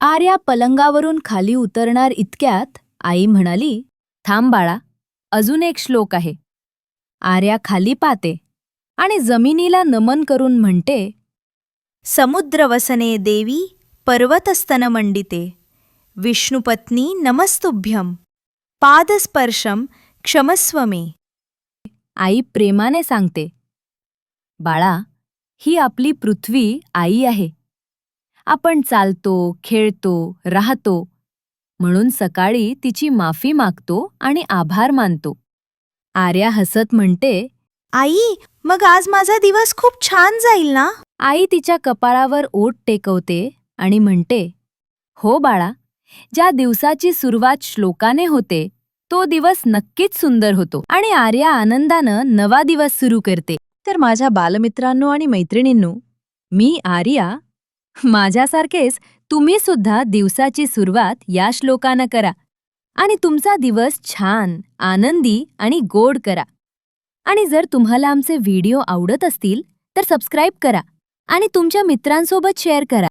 आर्या पलंगावरून खाली उतरणार इतक्यात आई म्हणाली थांब बाळा अजून एक श्लोक आहे. आर्या खाली पाते आणि जमिनीला नमन करून म्हणते समुद्रवसने देवी पर्वतस्तनमण्डिते विष्णुपत्नी नमस्तुभ्यं पादस्पर्शं क्षमस्व मे आई प्रेमाने सांगते बाळा ही आपली पृथ्वी आई आहे. आपण चालतो खेळतो राहतो. म्हणून सकाळी तिची माफी मागतो आणि आभार मानतो. आर्या हसत म्हणते आई मग आज माझा दिवस खूप छान जाईल ना? आई तिच्या कपाळावर ओठ टेकवते आणि म्हणते हो बाळा ज्या दिवसाची सुरुवात श्लोकाने होते तो दिवस नक्कीच सुंदर होतो. आणि आर्या आनंदानं नवा दिवस सुरू करते. तर माझ्या बालमित्रांनो आणि मैत्रिणींनो मी आर्या माझ्यासारखेच तुम्ही सुद्धा दिवसाची सुरुवात या श्लोकानं करा. आणि तुमचा दिवस छान आनंदी आणि गोड करा. आणि जर तुम्हाला आमचे व्हिडिओ आवडत असतील तर सबस्क्राईब करा. आणि तुमच्या मित्रांसोबत शेअर करा.